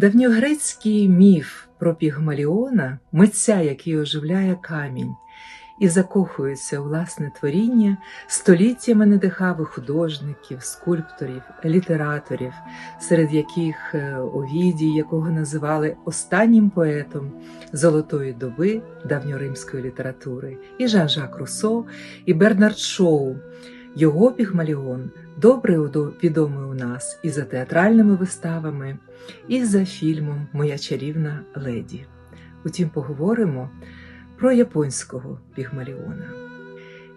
Давньогрецький міф про Пігмаліона, митця, який оживляє камінь і закохується у власне творіння, століттями надихав і художників, скульпторів, літераторів, серед яких е, Овідій, якого називали останнім поетом золотої доби давньоримської літератури, і Жан-Жак Руссо, і Бернард Шоу. Його Пігмаліон добре відомий у нас і за театральними виставами, і за фільмом Моя чарівна леді. Утім, поговоримо про японського Пігмаліона.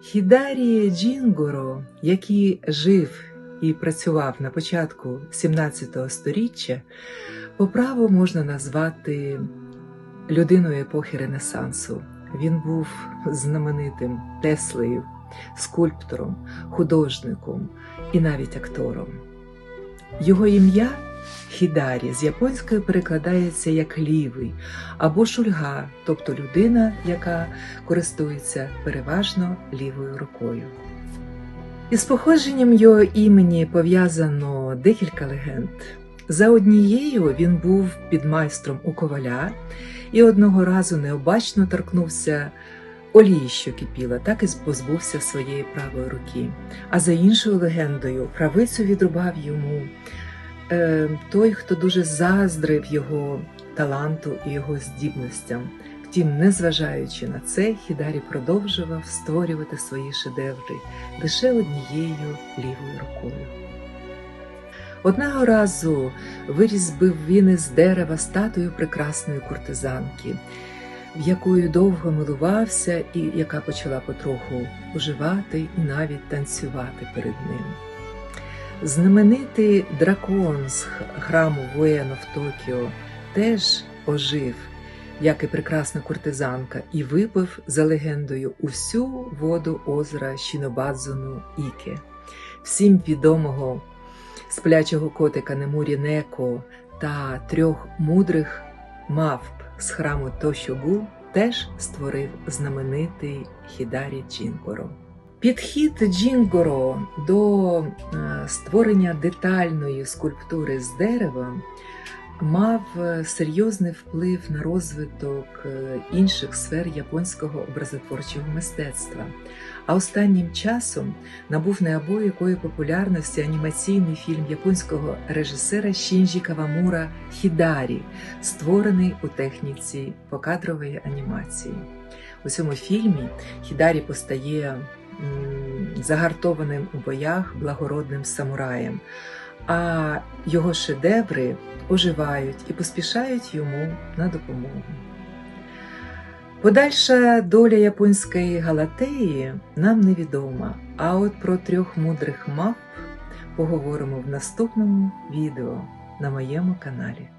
Хідарі Джінгоро, який жив і працював на початку 17 століття, по праву можна назвати людиною епохи Ренесансу. Він був знаменитим Теслею скульптором, художником і навіть актором. Його ім'я Хідарі з японської перекладається як лівий або шульга, тобто людина, яка користується переважно лівою рукою. Із походженням його імені пов'язано декілька легенд. За однією він був підмайстром у коваля і одного разу необачно торкнувся олії, що кипіла, так і позбувся своєї правої руки. А за іншою легендою, правицю відрубав йому е, той, хто дуже заздрив його таланту і його здібностям. Втім, незважаючи на це, Хідарі продовжував створювати свої шедеври лише однією лівою рукою. Одного разу вирізбив він із дерева статую прекрасної куртизанки якою довго милувався і яка почала потроху оживати і навіть танцювати перед ним. Знаменитий дракон з храму Вуено в Токіо теж ожив, як і прекрасна куртизанка, і випив за легендою усю воду озера Щінобадзону Іке. Всім відомого сплячого котика Немурі Неко та трьох мудрих мавп з храму Тощогу теж створив знаменитий Хідарі Джінгоро. Підхід Джінгоро до е, створення детальної скульптури з дерева мав е, серйозний вплив на розвиток е, інших сфер японського образотворчого мистецтва. А останнім часом набув неабиякої популярності анімаційний фільм японського режисера Шінджі Кавамура Хідарі, створений у техніці покадрової анімації. У цьому фільмі Хідарі постає загартованим у боях благородним самураєм, а його шедеври оживають і поспішають йому на допомогу. Подальша доля японської галатеї нам невідома, а от про трьох мудрих мав поговоримо в наступному відео на моєму каналі.